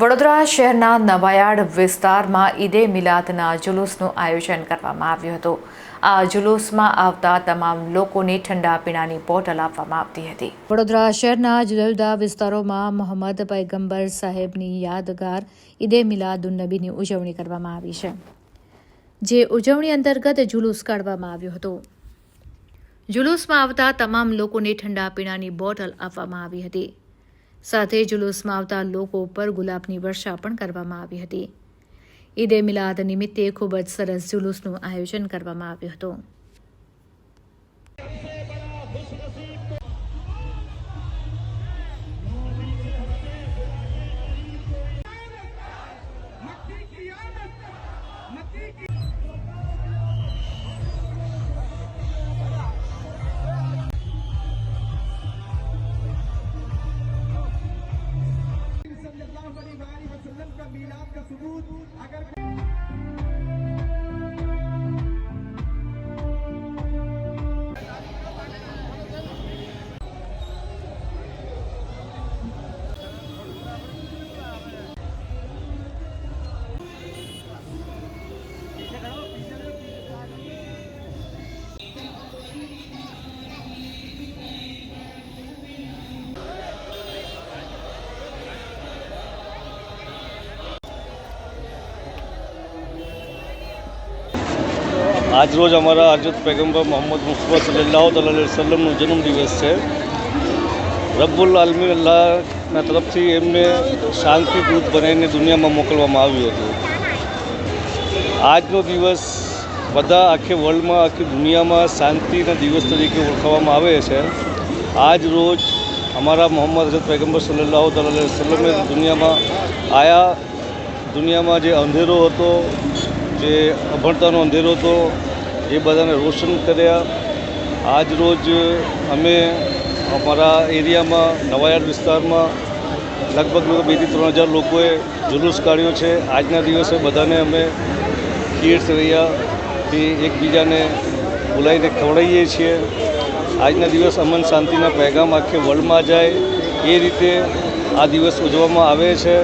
વડોદરા શહેરના નવાયાર્ડ વિસ્તારમાં ઈદે મિલાદના જુલુસનું આયોજન કરવામાં આવ્યું હતું. આ જુલુસમાં આવતા તમામ લોકોને ઠંડા પીણાની બોટલ આપવામાં આવતી હતી. વડોદરા શહેરના જુદા જુદા વિસ્તારોમાં મોહમ્મદ પૈગંબર સાહેબની યાદગાર ઈદે મિલાદુન્નબીની ઉજવણી કરવામાં આવી છે, જે ઉજવણી અંતર્ગત જુલુસ કાઢવામાં આવ્યો હતો. જુલુસમાં આવતા તમામ લોકોને ઠંડા પીણાની બોટલ આપવામાં આવી હતી. સાથે જુલુસમાં આવતા લોકો પર ગુલાબની વર્ષા પણ કરવામાં આવી હતી. ઈદે મિલાદ નિમિત્તે ખૂબ જ સરસ જુલુસનું આયોજન કરવામાં આવ્યું હતું. सबूत अगर આજરોજ અમારા હજરત પૈગંબર મોહમ્મદ મુસ્તફા સલ્લાહ વસલ્લમનો જન્મદિવસ છે. રબ્બુલ આલમી અલ્લાહના તરફથી એમને શાંતિ દૂત બનાવીને દુનિયામાં મોકલવામાં આવ્યું હતું. આજનો દિવસ બધા આખે વર્લ્ડમાં, આખી દુનિયામાં શાંતિના દિવસ તરીકે ઓળખાવવામાં આવે છે. આજ રોજ અમારા મોહમ્મદ હજરત પૈગંબર સલ્લાહ વસલ્લમે દુનિયામાં આયા. દુનિયામાં જે અંધેરો હતો, જે અભણતાનો અંધેરો હતો એ બધાને રોશન કર્યા. આજ રોજ અમે અમારા એરિયામાં, નવાયાર વિસ્તારમાં લગભગ બેથી ત્રણ હજાર લોકોએ જુલુસ કાઢ્યો છે. આજના દિવસે બધાને અમે ખીર સવૈયાથી એકબીજાને બોલાવીને ખવડાવીએ છીએ. આજના દિવસ અમન શાંતિના પેગામ આખે વર્લ્ડમાં જાય. એ રીતે આ દિવસ ઉજવવામાં આવે છે.